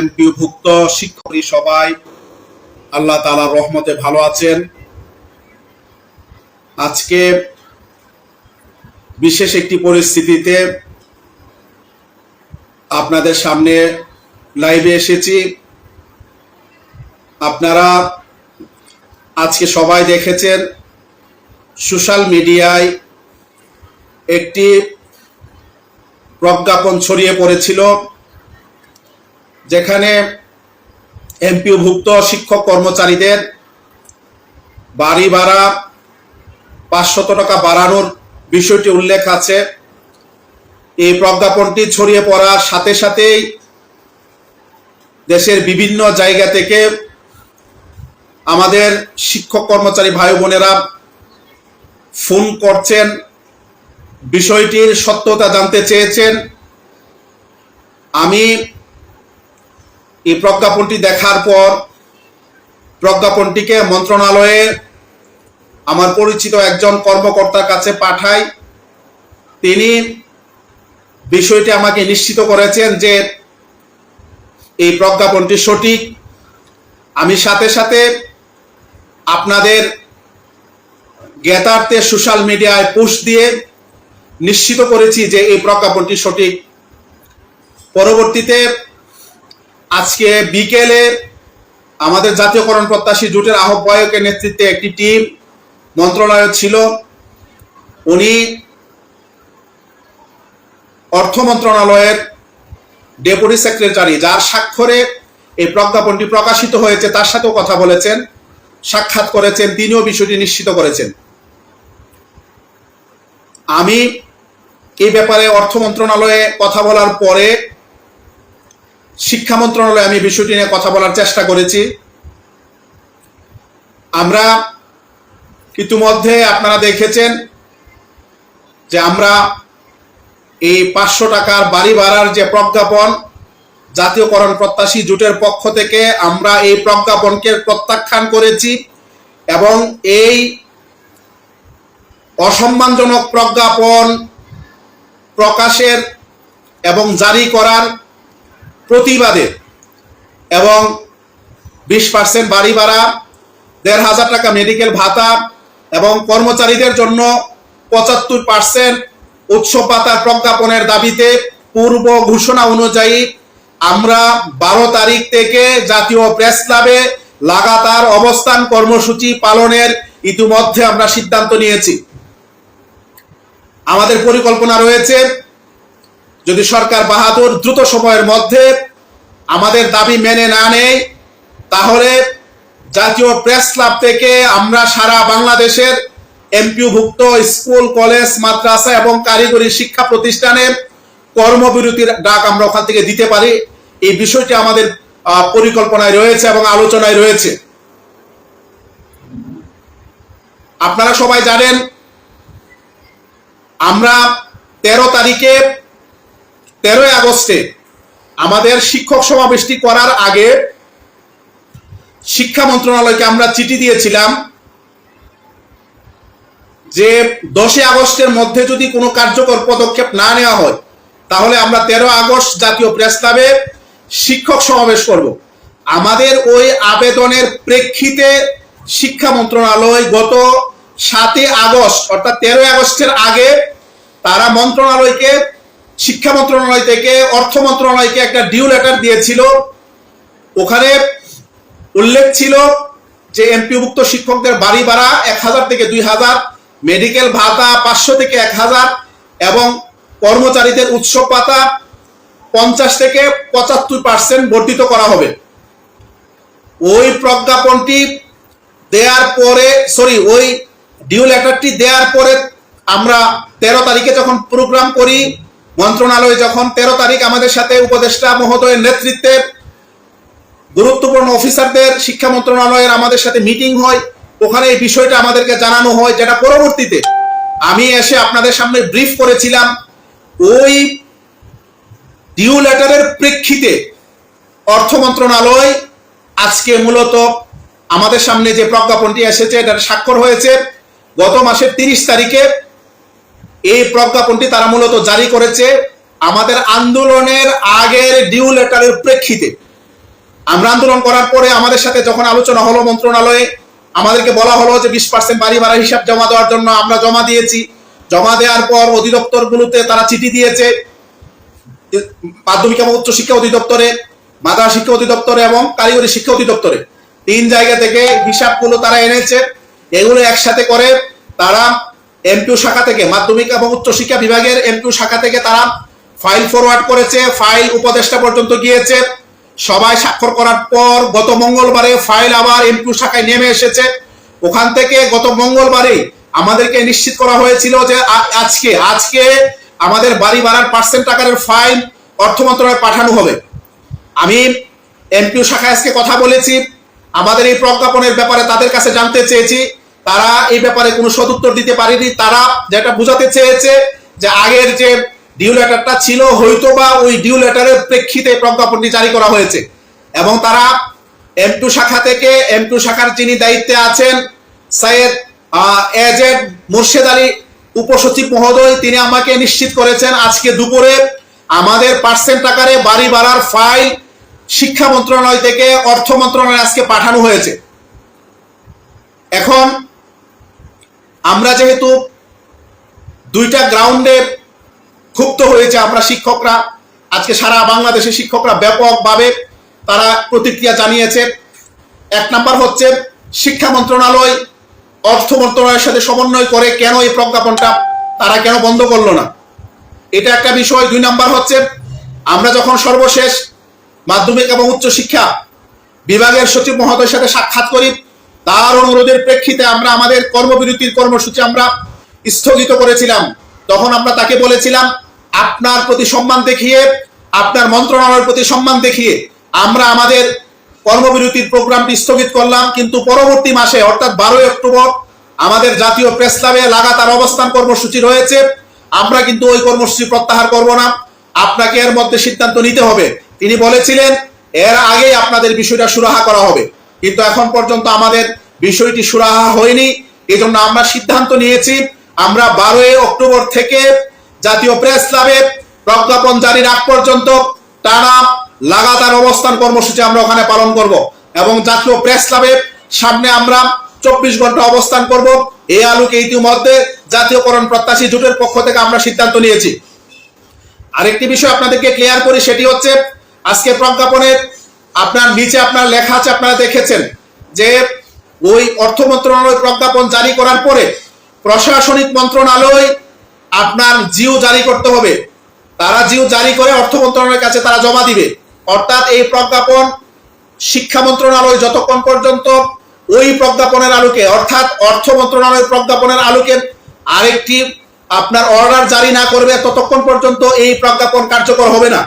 এমপিভুক্ত শিক্ষকই সবাই, আল্লাহ তাআলার রহমতে ভালো আছেন। আজকে বিশেষ একটি পরিস্থিতিতে আপনাদের সামনে লাইভে এসেছি। আপনারা আজকে সবাই দেখেছেন, সোশ্যাল মিডিয়ায় একটি প্রজ্ঞাপন ছড়িয়ে পড়েছিল। যেখানে এমপিওভুক্ত শিক্ষক কর্মচারীদের বাড়ি ভাড়া পাঁচশত টাকা বাড়ানোর বিষয়টি উল্লেখ আছে। এই প্রজ্ঞাপনটি ছড়িয়ে পড়ার সাথে সাথেই দেশের বিভিন্ন জায়গা থেকে আমাদের শিক্ষক কর্মচারী ভাই বোনেরা ফোন করছেন, বিষয়টির সত্যতা জানতে চেয়েছেন। আমি এই প্রজ্ঞাপনটি দেখার পর প্রজ্ঞাপনটিকে মন্ত্রণালয়ে আমার পরিচিত একজন কর্মকর্তার কাছে পাঠাই। তিনি বিষয়টি আমাকে নিশ্চিত করেছেন যে এই প্রজ্ঞাপনটি সঠিক। আমি সাথে সাথে আপনাদের জ্ঞাতার্থে সোশ্যাল মিডিয়ায় পোস্ট দিয়ে নিশ্চিত করেছি যে এই প্রজ্ঞাপনটি সঠিক। পরবর্তীতে আজকে বিকেলে আমাদের জাতীয়করণ প্রত্যাশী জোটের আহ্বায়কের নেতৃত্বে একটি টিম, মন্ত্রণালয় ছিল। উনি অর্থ মন্ত্রণালয়ের ডেপুটি সেক্রেটারি, যার স্বাক্ষরে এই প্রজ্ঞাপনটি প্রকাশিত হয়েছে, তার সাথেও কথা বলেছেন, সাক্ষাৎ করেছেন, তিনিও বিষয়টি নিশ্চিত করেছেন। আমি এই ব্যাপারে অর্থ মন্ত্রণালয়ে কথা বলার পরে শিক্ষা মন্ত্রণালয়ে আমি বিষয়টি নিয়ে কথা বলার চেষ্টা করেছি। আমরা ইতিমধ্যে আপনারা দেখেছেন যে আমরা এই পাঁচশো টাকার বাড়ি ভাড়ার যে প্রজ্ঞাপন, জাতীয়করণ প্রত্যাশী জোটের পক্ষ থেকে আমরা এই প্রজ্ঞাপনকে প্রত্যাখ্যান করেছি এবং এই অসম্মানজনক প্রজ্ঞাপন প্রকাশের এবং জারি করার প্রতিবাদে। এবং বিশ পার্সেন্ট বাড়ি ভাড়া, দেড় হাজার টাকা মেডিকেল ভাতা এবং কর্মচারীদের জন্য পঁচাত্তর পার্সেন্ট উৎসব ভাতার প্রজ্ঞাপনের দাবিতে পূর্ব ঘোষণা অনুযায়ী আমরা বারো তারিখ থেকে জাতীয় প্রেস ক্লাবে লাগাতার অবস্থান কর্মসূচি পালনের ইতিমধ্যে আমরা সিদ্ধান্ত নিয়েছি। আমাদের পরিকল্পনা রয়েছে যদি সরকার বাহাদুর দ্রুত সময়ের মধ্যে আমাদের দাবি মেনে না নেয়, তাহলে জাতীয় প্রেস ক্লাব থেকে আমরা সারা বাংলাদেশের এমপিওভুক্ত স্কুল, কলেজ, মাদ্রাসা এবং কারিগরি শিক্ষা প্রতিষ্ঠানে কর্মবিরতির ডাক আমরা ওখান থেকে দিতে পারি। এই বিষয়টি আমাদের পরিকল্পনায় রয়েছে এবং আলোচনায় রয়েছে। আপনারা সবাই জানেন, আমরা তেরো তারিখে তেরোই আগস্টে আমাদের শিক্ষক সমাবেশটি করার আগে শিক্ষা মন্ত্রণালয়কে আমরা চিঠি দিয়েছিলাম যে দশই আগস্টের মধ্যে যদি কোনো কার্যকর পদক্ষেপ না নেওয়া হয়, তাহলে আমরা তেরো আগস্ট জাতীয় প্রেস ক্লাবে শিক্ষক সমাবেশ করব। আমাদের ওই আবেদনের প্রেক্ষিতে শিক্ষা মন্ত্রণালয় গত সাতই আগস্ট, অর্থাৎ তেরোই আগস্টের আগে তারা মন্ত্রণালয়কে শিক্ষা মন্ত্রণালয় থেকে, অর্থ মন্ত্রণালয়কে একটা ডিউ লেটার দিয়েছিল। ওখানে উল্লেখ ছিল যে এমপিভুক্ত শিক্ষকদের বাড়ি ভাড়া এক হাজার থেকে দুই হাজার, মেডিকেল ভাতা পাঁচশো থেকে এক হাজার এবং কর্মচারীদের উৎসব পাতা পঞ্চাশ থেকে পঁচাত্তর পার্সেন্ট বর্ধিত করা হবে। ওই প্রজ্ঞাপনটি দেওয়ার পরে সরি ওই ডিউ লেটারটি দেওয়ার পরে আমরা তেরো তারিখে যখন প্রোগ্রাম করি মন্ত্রণালয় যখন তেরো তারিখ আমাদের সাথে উপদেষ্টা মহোদয়ের নেতৃত্বে গুরুত্বপূর্ণ অফিসারদের শিক্ষা মন্ত্রণালয়ের আমাদের সাথে মিটিং হয়, ওখানে এই বিষয়টা আমাদেরকে জানানো হয়, যেটা পরবর্তীতে আমি এসে আপনাদের সামনে ব্রিফ করেছিলাম। ওই ডিউ লেটারের প্রেক্ষিতে অর্থ মন্ত্রণালয় আজকে মূলত আমাদের সামনে যে প্রজ্ঞাপনটি এসেছে, এটার স্বাক্ষর হয়েছে। গত মাসের তিরিশ তারিখে এই প্রজ্ঞাপনটি তারা মূলত জারি করেছে আমাদের আন্দোলনের আগের ডিউ লেটারের প্রেক্ষিতে। আমরা আন্দোলন করার পরে আমাদের সাথে যখন আলোচনা হলো মন্ত্রণালয়ে, আমাদেরকে বলা হলো যে বিশ পার্সেন্ট বাড়ি ভাড়া হিসাব জমা দেওয়ার জন্য আমরা জমা দিয়েছি। জমা দেওয়ার পর অধিদপ্তরগুলোতে তারা চিঠি দিয়েছে মাধ্যমিক এবং উচ্চ শিক্ষা অধিদপ্তরে, মাদ্রাসা শিক্ষা অধিদপ্তরে এবং কারিগরি শিক্ষা অধিদপ্তরে। তিন জায়গা থেকে হিসাবগুলো তারা এনেছে। এগুলো একসাথে করে তারা এমপিউ শাখা থেকে মাধ্যমিক এবং উচ্চ শিক্ষা বিভাগের এমপিউ শাখা থেকে তারা ফাইল ফরওয়ার্ড করেছে, ফাইল উপদেষ্টা পর্যন্ত গিয়েছে। সবাই স্বাক্ষর করার পর গত মঙ্গলবারে ফাইল আবার এমপিউ শাখায় নেমে এসেছে। ওখান থেকে গত মঙ্গলবারে আমাদেরকে নিশ্চিত করা হয়েছিল যে আজকে আজকে আমাদের বাড়ি ভাড়ার পার্সেন্ট টাকার ফাইল অর্থ মন্ত্রণালয়ে পাঠানো হবে। আমি এমপিও শাখায় আজকে কথা বলেছি। আমাদের এই প্রজ্ঞাপনের ব্যাপারে তাদের কাছে জানতে চেয়েছি। তারা এই ব্যাপারে কোনো সদুত্তর দিতে পারেনি। তারা যেটা বোঝাতে চেয়েছে যে আগের যে ডিউ লেটারটা ছিল হয়তো বা ওই ডিউ লেটারের প্রেক্ষিতে প্রজ্ঞাপনটি জারি করা হয়েছে। এবং তারা এম টু শাখা থেকে এম টু শাখার যিনি দায়িত্বে আছেন, সৈয়দ এজেড মুর্শেদ আলী উপসচিব মহোদয়, তিনি আমাকে নিশ্চিত করেছেন আজকে দুপুরে আমাদের পার্সেন্ট আকারে বাড়ি ভাড়ার ফাইল শিক্ষা মন্ত্রণালয় থেকে অর্থ মন্ত্রণালয় আজকে পাঠানো হয়েছে। এখন আমরা যেহেতু দুইটা গ্রাউন্ডে ক্ষুব্ধ হয়েছে আমরা শিক্ষকরা, আজকে সারা বাংলাদেশে শিক্ষকরা ব্যাপকভাবে তারা প্রতিক্রিয়া জানিয়েছে। এক নাম্বার হচ্ছে শিক্ষা মন্ত্রণালয় অর্থ মন্ত্রণালয়ের সাথে সমন্বয় করে কেন এই প্রজ্ঞাপনটা তারা কেন বন্ধ করল না? এটা একটা বিষয়। দুই নাম্বার হচ্ছে আমরা যখন সর্বশেষ মাধ্যমিক এবং উচ্চ শিক্ষা বিভাগের সচিব মহোদয়ের সাথে সাক্ষাৎ করি তার অনুরোধের প্রেক্ষিতে আমরা আমাদের কর্মবিরতির কর্মসূচি আমরা স্থগিত করেছিলাম। তখন আমরা তাকে বলেছিলাম, আপনার প্রতি সম্মান দেখিয়ে, আপনার মন্ত্রণালয়ের প্রতি সম্মান দেখিয়ে আমরা আমাদের কর্মবিরতির প্রোগ্রামটি স্থগিত করলাম। কিন্তু পরবর্তী মাসে, অর্থাৎ বারোই অক্টোবর, আমাদের জাতীয় প্রেস ক্লাবে লাগাতার অবস্থান কর্মসূচি রয়েছে। আমরা কিন্তু ওই কর্মসূচি প্রত্যাহার করব না। আপনাকে এর মধ্যে সিদ্ধান্ত নিতে হবে। তিনি বলেছিলেন, এর আগেই আপনাদের বিষয়টা সুরাহা করা হবে। কিন্তু এখন পর্যন্ত আমাদের বিষয়টি সুরাহা হয়নি। এজন্য আমরা সিদ্ধান্ত নিয়েছি, আমরা বারোই অক্টোবর থেকে জাতীয় প্রেস ক্লাবে প্রজ্ঞাপন জারির আগ পর্যন্ত টানা লাগাতার অবস্থান কর্মসূচি আমরা ওখানে পালন করব এবং জাতীয় প্রেস ক্লাবের সামনে আমরা চব্বিশ ঘণ্টা অবস্থান করব। এই আলোকে ইতিমধ্যে জাতীয়করণ প্রত্যাশী জোটের পক্ষ থেকে আমরা সিদ্ধান্ত নিয়েছি। আরেকটি বিষয় আপনাদেরকে ক্লিয়ার করি, সেটি হচ্ছে আজকে প্রজ্ঞাপনের আপনার নিচে আপনার লেখা আছে, আপনারা দেখেছেন যে ওই অর্থ মন্ত্রণালয় প্রজ্ঞাপন জারি করার পরে প্রশাসনিক মন্ত্রণালয় আপনার জিও জারি করতে হবে। তারা জিও জারি করে অর্থ মন্ত্রণালয়ের কাছে তারা জমা দিবে। অর্থাৎ এই প্রজ্ঞাপন শিক্ষা মন্ত্রণালয় যতক্ষণ পর্যন্ত ওই প্রজ্ঞাপনের আলোকে, অর্থাৎ অর্থ মন্ত্রণালয়ের প্রজ্ঞাপনের আলোকে আরেকটি আপনার অর্ডার জারি না করবে, ততক্ষণ পর্যন্ত এই প্রজ্ঞাপন কার্যকর হবে না।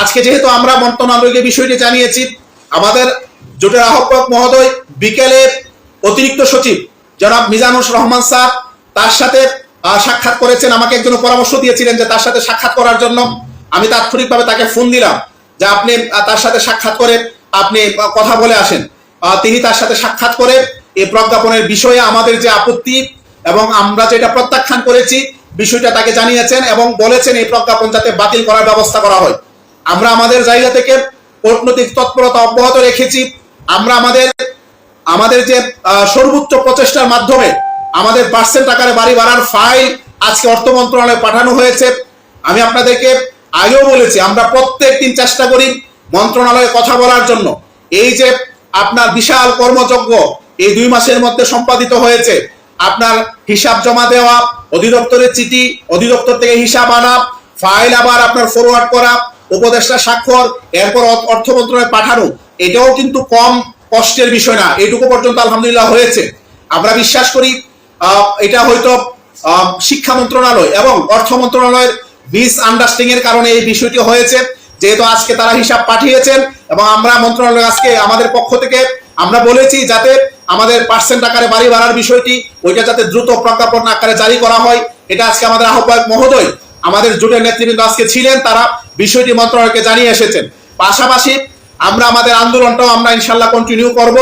আজকে যেহেতু আমরা মন্ত্রণালয়কে বিষয়টি জানিয়েছি, আমাদের জোটের আহ্বায়ক মহোদয়, বিকেলে অতিরিক্ত সচিব জনাব মিজানুর রহমান স্যার তার সাথে সাক্ষাৎ করেছেন, আমাকে একজন পরামর্শ দিয়েছিলেন যে তার সাথে সাক্ষাৎ করার জন্য আমি তাৎক্ষণিকভাবে তাকে ফোন দিলাম যে আপনি তার সাথে সাক্ষাৎ করে আপনি কথা বলে আসেন। তিনি তার সাথে সাক্ষাৎ করে এই প্রজ্ঞাপনের বিষয়ে আমাদের যে আপত্তি এবং আমরা যেটা প্রত্যাখ্যান করেছি, বিষয়টা তাকে জানিয়েছেন এবং বলেছেন এই প্রজ্ঞাপন যাতে বাতিল করার ব্যবস্থা করা হয়। আমরা আমাদের জায়গা থেকে কূটনৈতিক তৎপরতা অব্যাহত রেখেছি। আমরা আমাদের আমাদের যে সর্বোচ্চ প্রচেষ্টার মাধ্যমে আমাদের পার্সেন্ট আকারে বাড়ি ভাড়ার ফাইল আজকে অর্থ মন্ত্রণালয়ে পাঠানো হয়েছে। আমি আপনাদেরকে আগেও বলেছি, আমরা প্রত্যেক দিন চেষ্টা করি মন্ত্রণালয়ে কথা বলার জন্য। এই যে আপনার বিশাল কর্মযজ্ঞ এই দুই মাসের মধ্যে সম্পাদিত হয়েছে, আপনার হিসাব জমা দেওয়া, অধিদপ্তরের চিঠি, অধিদপ্তর থেকে হিসাব আনা ফাইল আবার আপনার ফরওয়ার্ড করা উপদেষ্টা স্বাক্ষর, এরপর অর্থ মন্ত্রণালয়ে পাঠানো, এটাও কিন্তু কম কষ্টের বিষয় না এইটুকু পর্যন্ত আলহামদুলিল্লাহ হয়েছে। আমরা বিশ্বাস করি এটা হয়তো শিক্ষা মন্ত্রণালয় এবং অর্থ মন্ত্রণালয়ের মিস আন্ডারস্ট্যান্ডিং এর কারণে এই বিষয়টি হয়েছে। যেহেতু আজকে তারা হিসাব পাঠিয়েছেন এবং আমরা মন্ত্রণালয় আজকে আমাদের পক্ষ থেকে আমরা বলেছি যাতে আমাদের পার্সেন্ট আকারে বাড়ি ভাড়ার বিষয়টি, ওইটা যাতে দ্রুত প্রজ্ঞাপন আকারে জারি করা হয়, এটা আজকে আমাদের আহ্বায়ক মহোদয়, আমাদের জোটের নেতৃবৃন্দ আজকে ছিলেন, তারা বিষয়টি মন্ত্রণালয়কে জানিয়ে এসেছেন। পাশাপাশি আমরা আমাদের আন্দোলনটাও আমরা ইনশাল্লাহ কন্টিনিউ করব।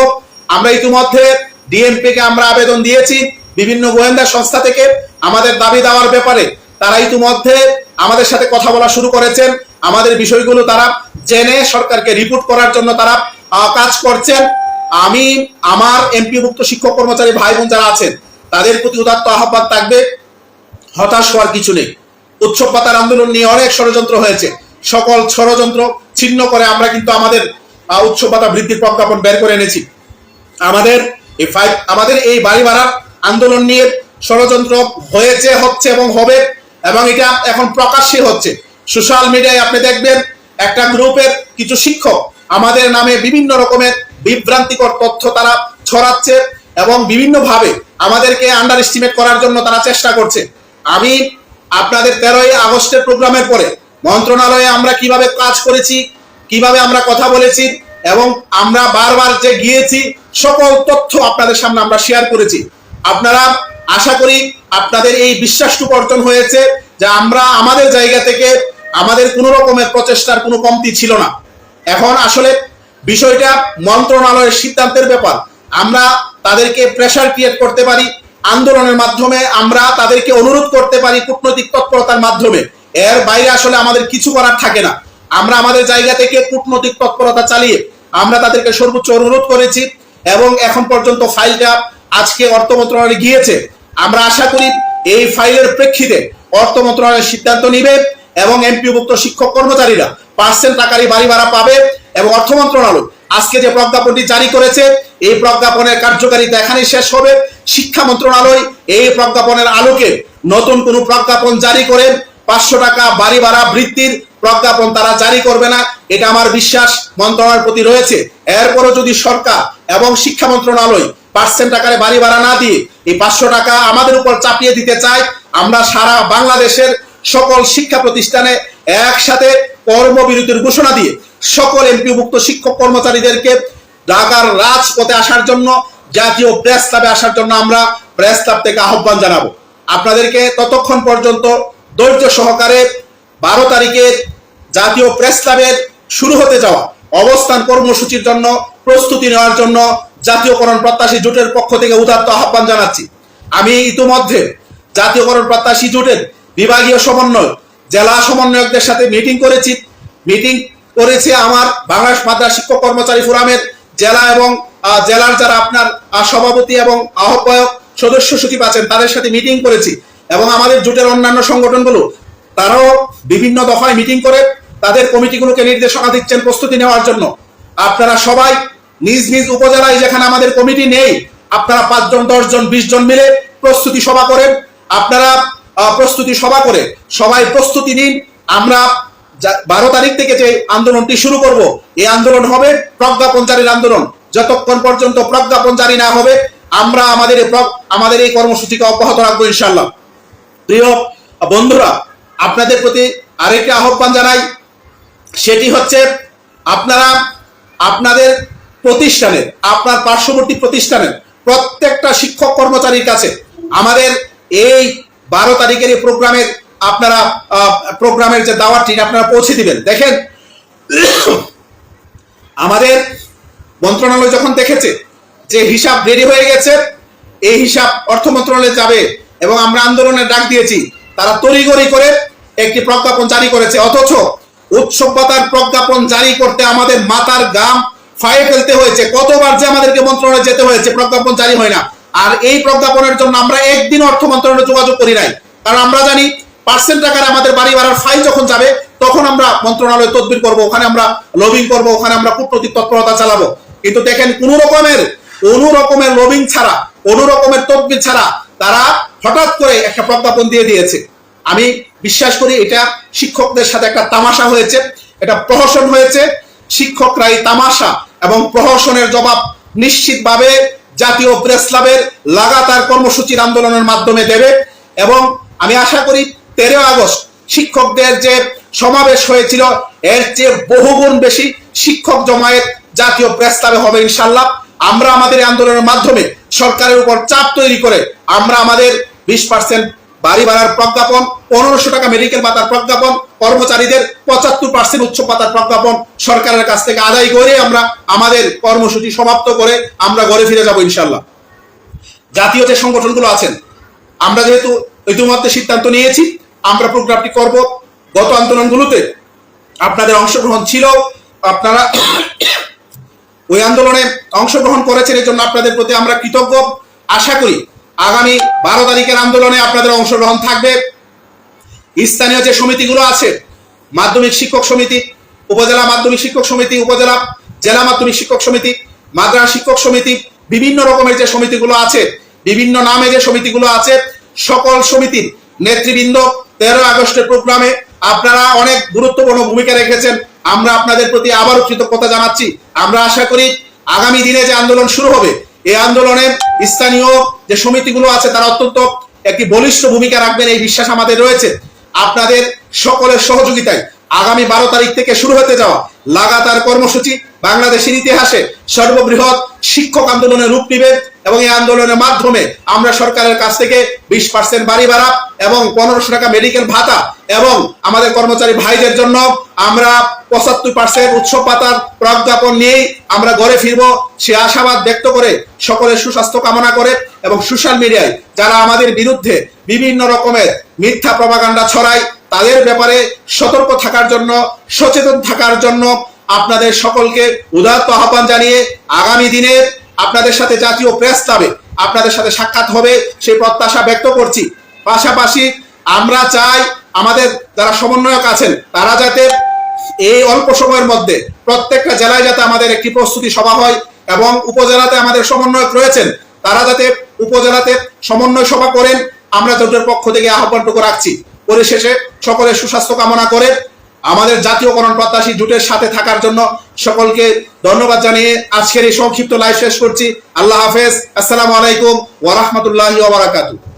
আমরা ইতিমধ্যে ডিএমপি কে আমরা আবেদন দিয়েছি, বিভিন্ন গোয়েন্দা সংস্থা থেকে। আমাদের দাবি দেওয়ার ব্যাপারে তারা ইতিমধ্যে আমাদের সাথে কথা বলা শুরু করেছেন। আমাদের বিষয়গুলো তারা জেনে সরকারকে রিপোর্ট করার জন্য তারা কাজ করছেন। আমি, আমার এমপিভুক্ত শিক্ষক কর্মচারী ভাই বোন যারা আছেন, তাদের প্রতি উদাত্ত আহ্বান থাকবে। হতাশ হওয়ার কিছু নেই। উৎসব পাতার আন্দোলন নিয়ে অনেক ষড়যন্ত্র হয়েছে। সকল ষড়যন্ত্র ছিন্ন করে আমরা কিন্তু আমাদের আহ, উৎসব পাতা বৃদ্ধির প্রজ্ঞাপন বের করে এনেছি। আমাদের এই ফাইভ আমাদের এই বাড়ি ভাড়ার আন্দোলন নিয়ে ষড়যন্ত্র হয়েছে হচ্ছে এবং হবে এবং এটা এখন প্রকাশ্যে হচ্ছে। সোশ্যাল মিডিয়ায় আপনি দেখবেন একটা গ্রুপের কিছু শিক্ষক আমাদের নামে বিভিন্ন রকমের বিভ্রান্তিকর তথ্য তারা ছড়াচ্ছে এবং বিভিন্নভাবে আমাদেরকে আন্ডার এস্টিমেট করার জন্য তারা চেষ্টা করছে। আমি আপনাদের তেরোই আগস্টের প্রোগ্রামের পরে মন্ত্রণালয়ে আমরা কীভাবে কাজ করেছি, কীভাবে আমরা কথা বলেছি এবং আমরা বারবার যে গিয়েছি, সকল তথ্য আপনাদের সামনে আমরা শেয়ার করেছি। আপনারা আশা করি আপনাদের এই বিশ্বাসটুকু অর্জন হয়েছে যে আমরা আমাদের জায়গা থেকে আমাদের কোনো রকমের প্রচেষ্টার কোনো কমতি ছিল না। এখন আসলে বিষয়টা মন্ত্রণালয়ের সিদ্ধান্তের ব্যাপার। আমরা তাদেরকে প্রেশার ক্রিয়েট করতে পারি, আন্দোলনের মাধ্যমে আমরা তাদেরকে অনুরোধ করতে পারি কূটনৈতিক তৎপরতার মাধ্যমে। এর বাইরে আসলে আমাদের কিছু করার থাকে না। আমরা আমাদের জায়গা থেকে কূটনৈতিক তৎপরতা চালিয়ে আমরা তাদেরকে সর্বোচ্চ অনুরোধ করেছি এবং এখন পর্যন্ত ফাইলটা আজকে অর্থ মন্ত্রণালয়ে গিয়েছে। আমরা আশা করি এই ফাইলের প্রেক্ষিতে অর্থ মন্ত্রণালয় সিদ্ধান্ত নিবে এবং এমপিভুক্ত শিক্ষক কর্মচারীরা পার্সেন্ট টাকারই বাড়ি ভাড়া পাবে এবং অর্থ মন্ত্রণালয় আজকে যে প্রজ্ঞাপনটি জারি করেছে, এই প্রজ্ঞাপনের কার্যকারিতা এখানেই শেষ হবে। শিক্ষা মন্ত্রণালয় এই প্রজ্ঞাপনের আলোকে নতুন কোনো প্রজ্ঞাপন জারি করে পাঁচশো টাকা বাড়ি ভাড়া বৃত্তির প্রজ্ঞাপন তারা জারি করবে না, এটা আমার বিশ্বাস, মন্ত্রণালয়ের প্রতি রয়েছে। এরপরও যদি সরকার এবং শিক্ষা মন্ত্রণালয় পার্সেন্ট আকারে বাড়ি ভাড়া না দিয়ে এই পাঁচশো টাকা আমাদের উপর চাপিয়ে দিতে চায়, আমরা সারা বাংলাদেশের সকল শিক্ষা প্রতিষ্ঠানে একসাথে কর্মবিরতির ঘোষণা দিয়ে সকল এমপিভুক্ত শিক্ষক কর্মচারীদেরকে ঢাকার রাজপথে আসার জন্য, জাতীয় প্রেস ক্লাবে আসার জন্য আমরা প্রেস ক্লাব থেকে আহ্বান জানাব। আপনাদেরকে ততক্ষণ পর্যন্ত ধৈর্য সহকারে বারো তারিখে জাতীয় প্রেস ক্লাবের শুরু হতে যাওয়া অবস্থান কর্মসূচির জন্য প্রস্তুতি নেওয়ার জন্য জাতীয়করণ প্রত্যাশী জোটের পক্ষ থেকে উদাত্ত আহ্বান জানাচ্ছি। আমি ইতিমধ্যে জাতীয়করণ প্রত্যাশী জোটের বিভাগীয় সমন্বয় জেলা সমন্বয়কদের সাথে মিটিং করেছি। মিটিং করেছে আমার বাংলাদেশ মাদ্রাস শিক্ষক কর্মচারী ফোরামের জেলা এবং জেলার যারা আপনার সভাপতি এবং আহ্বায়ক সদস্য সচিব আছেন, তাদের সাথে মিটিং করেছি। এবং আমাদের জোটের অন্যান্য সংগঠনগুলো, তারাও বিভিন্ন দফায় মিটিং করে তাদের কমিটিগুলোকে নির্দেশনা দিচ্ছেন প্রস্তুতি নেওয়ার জন্য। আপনারা সবাই নিজ নিজ উপজেলায় যেখানে আমাদের কমিটি নেই, আপনারা পাঁচজন, দশজন বিশ জন মিলে প্রস্তুতি সভা করেন। আপনারা প্রস্তুতি সভা করে সবাই প্রস্তুতি নিন। আমরা বারো তারিখ থেকে যে আন্দোলনটি শুরু করব, এই আন্দোলন হবে প্রজ্ঞাপন জারির আন্দোলন। যতক্ষণ পর্যন্ত প্রজ্ঞাপন জারি না হবে, আমরা আমাদের আমাদের এই কর্মসূচিকে অব্যাহত রাখব ইনশাল্লাহ প্রিয় বন্ধুরা, আপনাদের প্রতি আরেকটি আহ্বান জানাই। সেটি হচ্ছে, আপনারা আপনাদের প্রতিষ্ঠানের, আপনার পার্শ্ববর্তী প্রতিষ্ঠানের প্রত্যেকটা শিক্ষক কর্মচারীর কাছে আমাদের এই বারো তারিখের এই প্রোগ্রামের আপনারা প্রোগ্রামের যে দাওয়াতটি আপনারা পৌঁছে দিবেন। দেখেন, আমাদের মন্ত্রণালয় যখন দেখেছে যে হিসাব রেডি হয়ে গেছে, এই হিসাব অর্থ মন্ত্রণালয়ে যাবে এবং আমরা আন্দোলনের ডাক দিয়েছি। তারা তড়িগড়ি করে একটি প্রজ্ঞাপন জারি করেছে। অথচ উৎসব পাতার প্রজ্ঞাপন জারি করতে আমাদের মাতার গাম ফায়ে ফেলতে হয়েছে। কতবার যে আমাদেরকে মন্ত্রণালয়ে যেতে হয়েছে, প্রজ্ঞাপন জারি হয় না। আর এই প্রজ্ঞাপনের জন্য আমরা একদিন অর্থ মন্ত্রণালয়ে যোগাযোগ করি নাই। কারণ আমরা জানি পার্সেন্ট টাকার আমাদের বাড়ি ভাড়ার ফাইল যখন যাবে, তখন আমরা মন্ত্রণালয়ে তদবির করব, ওখানে আমরা লবিং করব, ওখানে আমরা কূটনৈতিক তৎপরতা চালাবো। কিন্তু দেখেন, কোন রকমের কোন রকমের লবিং ছাড়া, কোন রকমের তদবির ছাড়া তারা হঠাৎ করে একটা প্রজ্ঞাপন দিয়ে দিয়েছে। আমি বিশ্বাস করি এটা শিক্ষকদের সাথে একটা তামাশা হয়েছে, এটা প্রহসন হয়েছে। শিক্ষকরা এই তামাশা এবং প্রহসনের জবাব নিশ্চিতভাবে জাতীয় প্রেস ক্লাবের লাগাতার কর্মসূচির আন্দোলনের মাধ্যমে দেবে এবং আমি আশা করি তেরো আগস্ট শিক্ষকদের যে সমাবেশ হয়েছিল, এর চেয়ে বহুগুণ বেশি শিক্ষক জমায়েত জাতীয় প্রেস ক্লাবে হবে ইনশাল্লাহ আমরা আমাদের আন্দোলনের মাধ্যমে সরকারের উপর চাপ তৈরি করে আমরা আমাদের বিশ পার্সেন্ট বাড়ি ভাড়ার প্রজ্ঞাপন, পনেরোশো টাকা মেডিকেল ভাতার প্রজ্ঞাপন, কর্মচারীদের পঁচাত্তর পার্সেন্ট উচ্চ ভাতার প্রজ্ঞাপন সরকারের কাছ থেকে আদায় করে আমরা আমাদের কর্মসূচি সমাপ্ত করে আমরা ঘরে ফিরে যাব ইনশাল্লাহ জাতীয় যে সংগঠনগুলো আছেন, আমরা যেহেতু ইতিমধ্যে সিদ্ধান্ত নিয়েছি, আমরা প্রোগ্রামটি করব। গত আন্দোলনগুলোতে আপনাদের অংশগ্রহণ ছিল, আপনারা আন্দোলনে অংশগ্রহণ করেছেন এই জন্য আপনাদের প্রতি আমরা কৃতজ্ঞ। আশা করি আগামী বারো তারিখের আন্দোলনে আপনাদের অংশগ্রহণ থাকবে। স্থানীয় যে সমিতিগুলো আছে, মাধ্যমিক শিক্ষক সমিতি, উপজেলা মাধ্যমিক শিক্ষক সমিতি, উপজেলা জেলা মাধ্যমিক শিক্ষক সমিতি, মাদ্রাসা শিক্ষক সমিতি, বিভিন্ন রকমের যে সমিতিগুলো আছে, বিভিন্ন নামে যে সমিতিগুলো আছে, সকল সমিতির নেতৃবৃন্দ তেরো আগস্টের প্রোগ্রামে আপনারা অনেক গুরুত্বপূর্ণ ভূমিকা রেখেছেন। আমরা আপনাদের প্রতি আবারও কৃতজ্ঞতা জানাচ্ছি। আমরা আশা করি আগামী দিনে যে আন্দোলন শুরু হবে এই আন্দোলনে স্থানীয় যে সমিতিগুলো আছে তারা অত্যন্ত একটি বলিষ্ঠ ভূমিকা রাখবেন, এই বিশ্বাস আমাদের রয়েছে। আপনাদের সকলের সহযোগিতায় আগামী বারো তারিখ থেকে শুরু হতে যাওয়া লাগাতার কর্মসূচি বাংলাদেশের ইতিহাসে সর্ববৃহৎ শিক্ষক আন্দোলনের রূপ নিবে। এবং এই আন্দোলনের মাধ্যমে আমরা সরকারের কাছ থেকে বিশ পার্সেন্ট বাড়ি ভাড়া এবং পনেরোশো টাকা মেডিকেল ভাতা এবং আমাদের কর্মচারী ভাইদের জন্য আমরা পঁচাত্তর পার্সেন্ট উৎসব পাতার প্রজ্ঞাপন নিয়েই আমরা ঘরে ফিরব। সে আশাবাদ ব্যক্ত করে সকলের সুস্বাস্থ্য কামনা করে এবং সোশ্যাল মিডিয়ায় যারা আমাদের বিরুদ্ধে বিভিন্ন রকমের মিথ্যা প্রপাগান্ডা ছড়ায়, তাদের ব্যাপারে সতর্ক থাকার জন্য, সচেতন থাকার জন্য আপনাদের সকলকে উদাত্ত আহ্বান জানিয়ে আগামী দিনে আপনাদের সাথে জাতীয় প্রেস ক্লাবে আপনাদের সাথে সাক্ষাৎ হবে, সেই প্রত্যাশা ব্যক্ত করছি। পাশাপাশি আমরা চাই আমাদের যারা সমন্বয়ক আছেন, তারা যাতে এই অল্প সময়ের মধ্যে প্রত্যেকটা জেলায় যাতে আমাদের একটি প্রস্তুতি সভা হয় এবং উপজেলাতে আমাদের সমন্বয়ক রয়েছেন, তারা যাতে উপজেলাতে সমন্বয় সভা করেন, আমরা জোটের পক্ষ থেকে আহ্বানটুকু রাখছি। পরিশেষে সকলের সুস্বাস্থ্য কামনা করে আমাদের জাতীয়করণ প্রত্যাশী জোটের সাথে থাকার জন্য সকলকে ধন্যবাদ জানিয়ে আজকের এই সংক্ষিপ্ত লাইভ শেষ করছি। আল্লাহ হাফেজ। আসসালামু আলাইকুম ওয়া বারাকাতুহু।